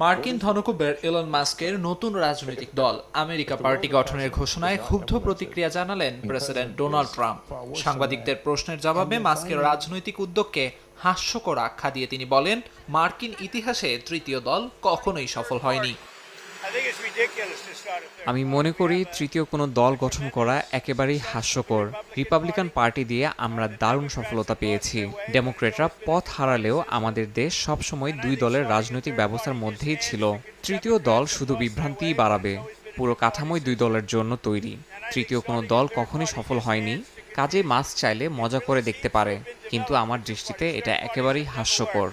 মার্কিন ধনকুবের এলন মাস্কের নতুন রাজনৈতিক দল আমেরিকা পার্টি গঠনের ঘোষণায় ক্ষুব্ধ প্রতিক্রিয়া জানালেন প্রেসিডেন্ট ডোনাল্ড ট্রাম্প। সাংবাদিকদের প্রশ্নের জবাবে মাস্কের রাজনৈতিক উদ্যোগকে হাস্যকর আখ্যা দিয়ে তিনি বলেন, মার্কিন ইতিহাসে তৃতীয় দল কখনোই সফল হয়নি। আমি মনে করি তৃতীয় কোনো দল গঠন করা একেবারেই হাস্যকর। রিপাবলিকান পার্টি দিয়ে আমরা দারুণ সফলতা পেয়েছি। ডেমোক্রেটরা পথ হারালেও আমাদের দেশ সবসময় দুই দলের রাজনৈতিক ব্যবস্থার মধ্যেই ছিল। তৃতীয় দল শুধু বিভ্রান্তিই বাড়াবে। পুরো কাঠামোই দুই দলের জন্য তৈরি। তৃতীয় কোনো দল কখনই সফল হয়নি। কাজে মাস চাইলে মজা করে দেখতে পারে। কিন্তু আমার দৃষ্টিতে এটা একেবারেই হাস্যকর।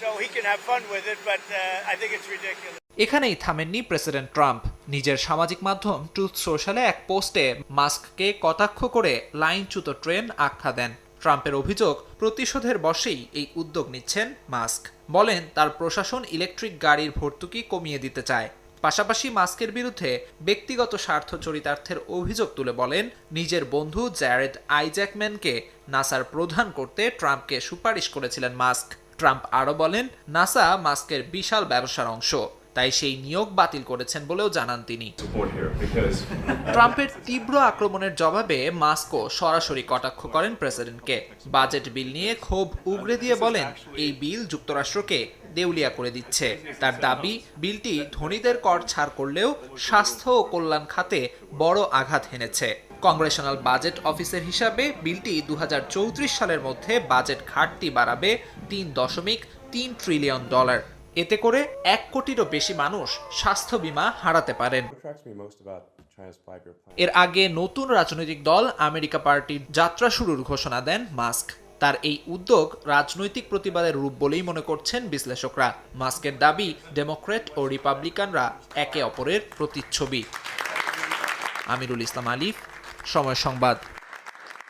So he can have fun with it, but uh, I think it's ridiculous. এখানেই থামেননি প্রেসিডেন্ট ট্রাম্প। নিজের সামাজিক মাধ্যম ট্রুথ সোশ্যালে এক পোস্টে মাস্ককে কটাক্ষ করে লাইনচ্যুত ট্রেন আখ্যা দেন। ট্রাম্পের অভিযোগ, প্রতিশোধের বশেই এই উদ্যোগ নিচ্ছেন মাস্ক। বলেন, তার প্রশাসন ইলেকট্রিক গাড়ির ভর্তুকি কমিয়ে দিতে চায়। পাশাপাশি মাস্কের বিরুদ্ধে ব্যক্তিগত স্বার্থ চরিতার্থের অভিযোগ তুলে বলেন, নিজের বন্ধু জ্যারেড আইজ্যাকম্যানকে নাসার প্রধান করতে ট্রাম্পকে সুপারিশ করেছিলেন মাস্ক। ট্রাম্প আরও বলেন, নাসা মাস্কের বিশাল ব্যবসার অংশ। তাই সেই নিয়োগ বাতিল করেছেন বলেও জানান তিনি। ট্রাম্পের তীব্র আক্রমণের জবাবে মাস্কো সরাসরি কটাক্ষ করেন প্রেসিডেন্টকে। বাজেট বিল নিয়ে ক্ষোভ উগরে দিয়ে বলেন এই বিল যুক্তরাষ্ট্রকে দেউলিয়া করে দিচ্ছে। তার দাবি বিলটি ধনীদের কর ছাড় করলেও স্বাস্থ্য ও কল্যাণ খাতে বড় আঘাত হেনেছে। কংগ্রেশনাল বাজেট অফিসের হিসাবে বিলটি দু হাজার চৌত্রিশ সালের মধ্যে বাজেট ঘাটতি বাড়াবে তিন দশমিক তিন ট্রিলিয়ন ডলার। এতে করে এক কোটিরও বেশি মানুষ স্বাস্থ্য বীমা হারাতে পারেন. এর আগে নতুন রাজনৈতিক দল আমেরিকা পার্টির যাত্রা শুরুর ঘোষণা দেন মাস্ক। তার এই উদ্যোগ রাজনৈতিক প্রতিবাদের রূপ বলেই মনে করছেন বিশ্লেষকরা। মাস্কের দাবি ডেমোক্রেট ও রিপাবলিকানরা একে অপরের প্রতিচ্ছবি। আমিরুল ইসলাম আলিফ সময় সংবাদ।